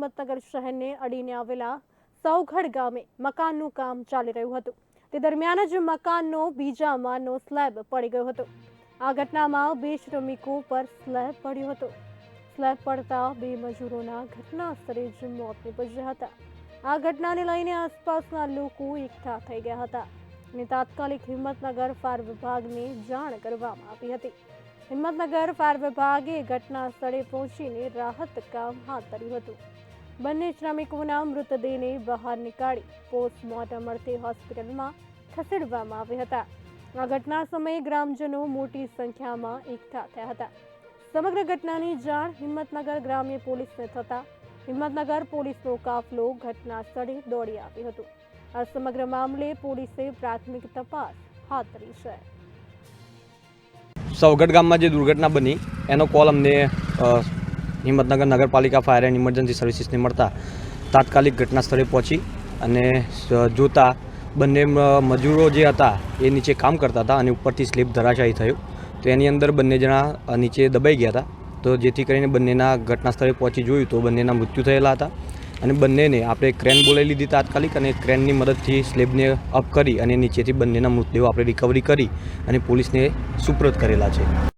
હિંમતનગર શહેરને અડીને આવેલા સૌઘડ ગામે મકાનનું કામ ચાલી રહ્યું હતું. તે દરમિયાન જ મકાનનો બીજા માળનો સ્લેબ પડી ગયો હતો. આ ઘટનામાં બે શ્રમિકો પર સ્લેબ પડ્યો હતો. સ્લેબ પડતા બે મજૂરોના ઘટના સ્થળે જ મોત નીપજ્યા હતા. આ ઘટનાને લઈને આસપાસના લોકો એકઠા થઈ ગયા હતા અને તાત્કાલિક હિંમતનગર ફાયર વિભાગને જાણ કરવામાં આવી હતી. હિંમતનગર ફાયર વિભાગે ઘટના સ્થળે પહોંચીને રાહત કામ હાથ ધર્યું હતું. બંને શ્રમિકોના મૃતદેહને બહાર નીકાળી પોસ્ટમોર્ટમ અર્થે હોસ્પિટલમાં ખસેડવામાં આવ્યા હતા. આ ઘટના સમયે ગ્રામજનો મોટી સંખ્યામાં એકઠા થયા હતા. સમગ્ર ઘટનાની જાણ હિંમતનગર ગ્રામ્ય પોલીસને થતાં હિંમતનગર પોલીસનો કાફલો ઘટના સ્થળે દોડી આવ્યો હતો. આ સમગ્ર મામલે પોલીસે પ્રાથમિક તપાસ હાથ ધરી છે. સવગઢ ગામમાં જે દુર્ઘટના બની, એનો કોલ અમને હિંમતનગર નગરપાલિકા ફાયર એન્ડ ઇમરજન્સી સર્વિસીસને મળતા તાત્કાલિક ઘટના સ્થળે પહોંચી અને જોતા બંને મજૂરો જે હતા એ નીચે કામ કરતા હતા અને ઉપરથી સ્લીપ ધરાશાયી થયું. તો એની અંદર બંને જણા નીચે દબાઈ ગયા હતા. તો જેથી કરીને બંનેના ઘટના સ્થળે પહોંચી જોયું તો બંનેના મૃત્યુ થયેલા હતા અને બંનેને આપણે ક્રેન બોલાવી લીધી તાત્કાલિક અને ક્રેનની મદદથી સ્લેબને અપ કરી અને નીચેથી બંનેના મૃતદેહો આપણે રિકવરી કરી અને પોલીસને સુપ્રત કરેલા છે.